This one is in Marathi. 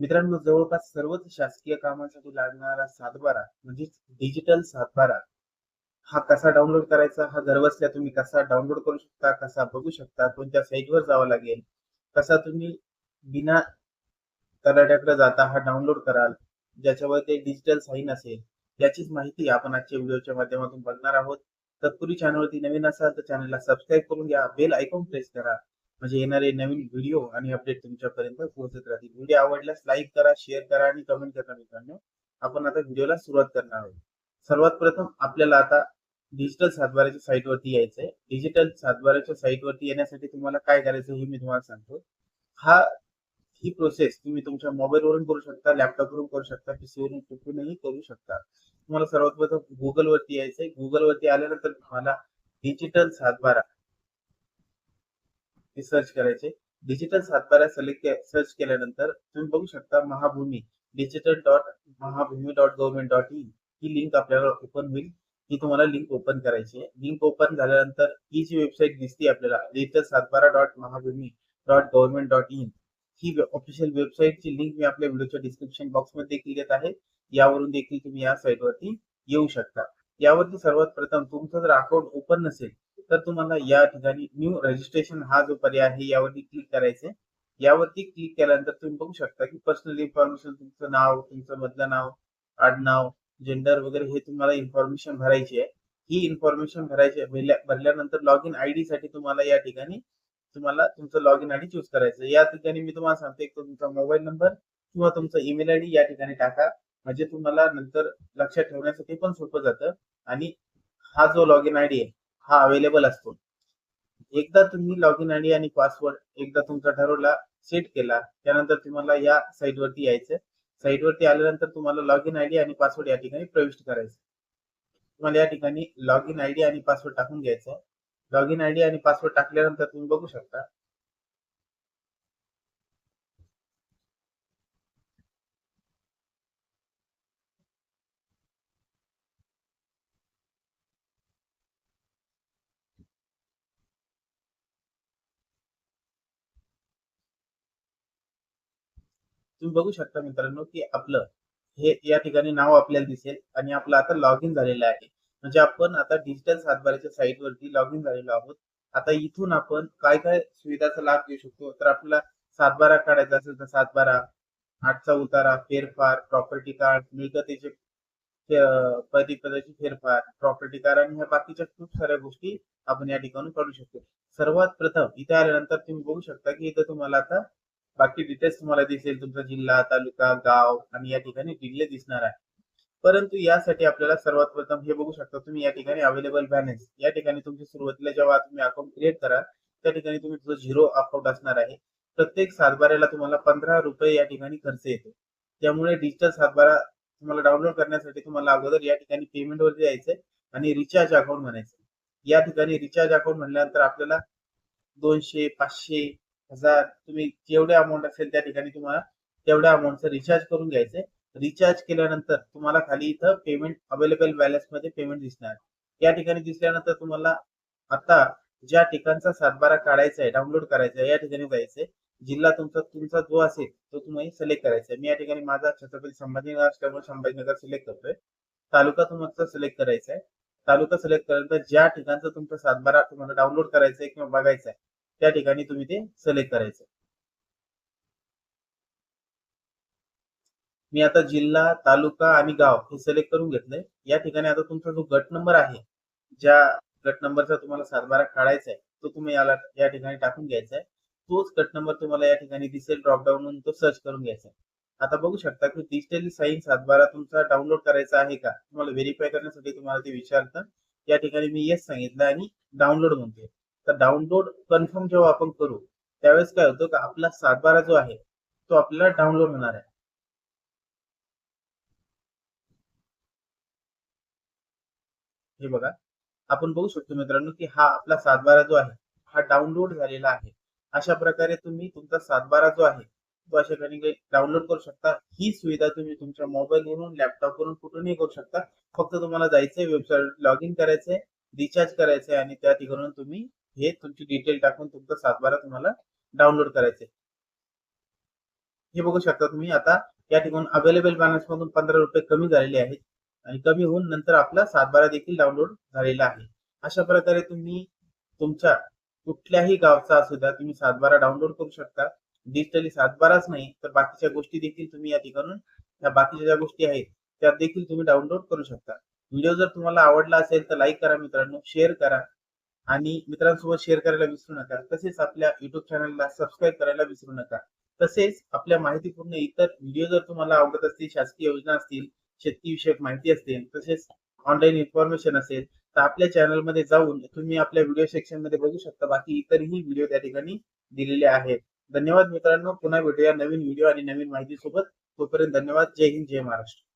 मित्रांनो जवळपास सर्वच शासकीय कामासाठी लागणारा सातबारा म्हणजेच डिजिटल सातबारा हा कसा डाउनलोड करायचा हा घरबसल्या तुम्ही कसा डाउनलोड करू शकता कसा बघू शकता कोणत्या साईटवर जावं लागेल कसा तुम्ही बिना तलाट्याकडे जाता हा डाउनलोड कराल ज्याच्यावर ते डिजिटल साईन असेल याचीच माहिती आपण आजच्या व्हिडिओच्या माध्यमातून बघणार आहोत. तत्पूर्वी चॅनलवरती नवीन असाल तर चॅनलला सबस्क्राईब करून घ्या बेल आयकॉन प्रेस करा. म्हणजे येणारे नवीन व्हिडिओ आणि अपडेट तुमच्यापर्यंत पोहोचत राहतील. व्हिडिओ आवडल्यास लाईक करा शेअर करा आणि कमेंट करा मित्रांनो. आपण आता व्हिडिओला सुरुवात करणार आहोत. सर्वात प्रथम आपल्याला आता डिजिटल सातबाराच्या साईटवरती यायचंय. डिजिटल सातबाराच्या साईटवरती येण्यासाठी तुम्हाला काय करायचं हे मी तुम्हाला सांगतो. हा ही प्रोसेस तुम्ही तुमच्या मोबाईलवरून करू शकता लॅपटॉपवरून करू शकता पीसीवरून कुठूनही करू शकता. तुम्हाला सर्वात प्रथम गुगल वरती यायचंय. गुगल वरती आल्यानंतर तुम्हाला डिजिटल सातबारा हे सर्च करायचे. डिजिटल सातबारा सिलेक्ट सर्च केल्यानंतर तुम्ही बघू शकता Mahabhumi. Digital dot Mahabhumi dot government dot in he link आपल्याला ओपन होईल. ही तुम्हाला लिंक ओपन करायची आहे. लिंक ओपन झाल्यानंतर ही जी वेबसाईट दिसते आपल्याला digital Satbara dot Mahabhumi dot government dot in he official वेबसाईटची लिंक मी आपल्या व्हिडिओच्या डिस्क्रिप्शन बॉक्समध्ये देखील देत आहे. यावरून देखील तुम्ही या साईटवरती येऊ शकता. यावरती सर्वात प्रथम तुमचं जर अकाउंट ओपन नसेल तर तुम्हाला या ठिकाणी न्यू रजिस्ट्रेशन हा जो पर्याय आहे यावरती क्लिक करायचे यावरती क्लिक केल्यानंतर तुम्ही बघू शकता की पर्सनल इन्फॉर्मेशन तुमचं नाव तुमचं मधलं नाव आडनाव जेंडर वगैरे हे तुम्हाला इन्फॉर्मेशन भरायची आहे. ही इन्फॉर्मेशन भरायची भरल्या- भरल्यानंतर लॉग इन आयडी साठी तुम्हाला या ठिकाणी तुम्हाला तुमचं लॉग इन आयडी चूज करायचं या ठिकाणी मी तुम्हाला सांगतो एक तुमचा मोबाईल नंबर किंवा तुमचा ईमेल आयडी या ठिकाणी टाका. म्हणजे तुम्हाला नंतर लक्षात ठेवण्यासाठी पण सोपं जातं. आणि हा जो लॉग इन आयडी आहे हा अवेलेबल असतो. एकदा तुम्ही लॉग इन आयडी आणि पासवर्ड एकदा तुमचा ठरवला सेट केला त्यानंतर तुम्हाला या साईटवरती यायचं साईटवरती आल्यानंतर तुम्हाला लॉग इन आयडी आणि पासवर्ड या ठिकाणी प्रविष्ट करायचं. तुम्हाला या ठिकाणी लॉग इन आयडी आणि पासवर्ड टाकून घ्यायचं लॉग इन आयडी आणि पासवर्ड टाकल्यानंतर तुम्ही बघू शकता तुम्ही बघू शकता मित्रांनो की आपलं हे या ठिकाणी नाव आपल्याला दिसेल आणि आपलं आता लॉग इन झालेलं आहे. म्हणजे आपण आता डिजिटल सातबाराच्या साईट वरती लॉग इन झालेलो आहोत. आता इथून आपण काय काय सुविधाचा लाभ घेऊ शकतो? तर आपला सातबारा काढायचा असेल तर सातबारा आठचा उतारा फेरफार प्रॉपर्टी कार्ड मिळकतीचे पदी पदाची फेरफार प्रॉपर्टी कार्ड आणि ह्या बाकीच्या खूप साऱ्या गोष्टी आपण या ठिकाणी काढू शकतो. सर्वात प्रथम इथे आल्यानंतर तुम्ही बघू शकता की इथं तुम्हाला आता बाकी डिटेल्स तुम्हाला दिसेल. तुमचा जिल्हा तालुका गाव आणि या ठिकाणी जिल्हे दिसणार आहे. परंतु यासाठी आपल्याला सर्वात प्रथम हे बघू शकता तुम्ही या ठिकाणी अवेलेबल बॅलन्स या ठिकाणी तुमची सुरुवातीला जेव्हा तुम्ही अकाउंट क्रिएट कराल त्या ठिकाणी तुम्ही तुझं झिरो अकाउंट असणार आहे. प्रत्येक सातबाऱ्याला तुम्हाला पंधरा रुपये या ठिकाणी खर्च येतो. त्यामुळे डिजिटल सातबारा तुम्हाला डाउनलोड करण्यासाठी तुम्हाला अगोदर या ठिकाणी पेमेंट वरती जायचंय आणि रिचार्ज अकाउंट म्हणायचं. या ठिकाणी रिचार्ज अकाउंट म्हणल्यानंतर आपल्याला दोनशे पाचशे हजार तुम्ही जेवढे अमाऊंट असेल त्या ठिकाणी तुम्हाला तेवढ्या अमाऊंटचं रिचार्ज करून घ्यायचंय. रिचार्ज केल्यानंतर तुम्हाला खाली इथं पेमेंट अवेलेबल बॅलन्समध्ये पेमेंट दिसणार. या ठिकाणी दिसल्यानंतर तुम्हाला आता ज्या ठिकाणचा सातबारा काढायचा आहे डाउनलोड करायचा आहे या ठिकाणी जायचंय. जिल्हा तुमचा तुमचा जो असेल तो तुम्ही सिलेक्ट करायचा आहे. मी या ठिकाणी माझा छत्रपती संभाजीनगर असल्यामुळे संभाजीनगर सिलेक्ट करतोय. तालुका तुमचा सिलेक्ट करायचा आहे. तालुका सिलेक्ट केल्यानंतर ज्या ठिकाणचा तुमचा सातबारा तुम्हाला डाउनलोड करायचा आहे किंवा बघायचा आहे त्या ठिकाणी तुम्ही ते सिलेक्ट करायचं. मी आता जिल्हा तालुका आणि गाव हे सिलेक्ट करून घेतलंय. या ठिकाणी आता तुमचा जो गट नंबर आहे ज्या गट नंबरचा तुम्हाला सातबारा काढायचा आहे तो तुम्ही याला या ठिकाणी टाकून घ्यायचा आहे. तोच गट नंबर तुम्हाला या ठिकाणी दिसेल ड्रॉपडाऊन म्हणून तो सर्च करून घ्यायचा आहे. आता बघू शकता की डिजिटली साईन सातबारा तुमचा डाउनलोड करायचा आहे का? तुम्हाला व्हेरीफाय करण्यासाठी तुम्हाला ते विचारतं. या ठिकाणी मी येस सांगितलं आणि डाउनलोड म्हणतोय. तर डाउनलोड कन्फर्म जेव्हा आपण करू त्यावेळेस काय होतं का आपला सातबारा जो आहे तो आपल्याला डाउनलोड होणार आहे. हे बघा आपण बघू शकतो मित्रांनो की हा आपला सातबारा जो आहे हा डाउनलोड झालेला आहे. अशा प्रकारे तुम्ही तुमचा सातबारा जो आहे तो अशा ठिकाणी डाउनलोड करू शकता. ही सुविधा तुम्ही तुमच्या मोबाईल वरून लॅपटॉप वरून कुठूनही करू शकता. फक्त तुम्हाला जायचंय वेबसाईट लॉग इन करायचंय रिचार्ज करायचंय आणि त्या ठिकाणून तुम्ही हे तुमची डिटेल टाकून तुमचा सातबारा तुम्हाला डाउनलोड करायचे हे बघू शकता तुम्ही आता या ठिकाणी अवेलेबल बॅलन्स मधून पंधरा रुपये कमी झालेले आहेत आणि कमी होऊन नंतर आपला सातबारा देखील डाउनलोड झालेला आहे. अशा प्रकारे तुम्ही तुमच्या कुठल्याही गावचा असू द्या तुम्ही सातबारा डाउनलोड करू शकता. डिजिटली सातबाराच नाही तर बाकीच्या गोष्टी देखील तुम्ही या ठिकाणून या बाकीच्या ज्या गोष्टी आहेत त्या देखील तुम्ही डाउनलोड करू शकता. व्हिडिओ जर तुम्हाला आवडला असेल तर लाईक करा मित्रांनो शेअर करा. आणि मित्रांसोबत शेअर करायला विसरू नका. तसेच आपल्या युट्यूब चॅनलला सबस्क्राईब करायला विसरू नका. तसेच आपल्या माहितीपूर्ण इतर व्हिडिओ जर तुम्हाला आवडत असतील शासकीय योजना असतील शेतीविषयक माहिती असतील तसेच ऑनलाईन इन्फॉर्मेशन असेल तर आपल्या चॅनलमध्ये जाऊन तुम्ही आपल्या व्हिडिओ सेक्शनमध्ये बघू शकता. बाकी इतरही व्हिडिओ त्या ठिकाणी दिलेले आहेत. धन्यवाद मित्रांनो. पुन्हा भेटूया नवीन व्हिडिओ आणि नवीन माहिती सोबत तोपर्यंत धन्यवाद. जय हिंद जय महाराष्ट्र.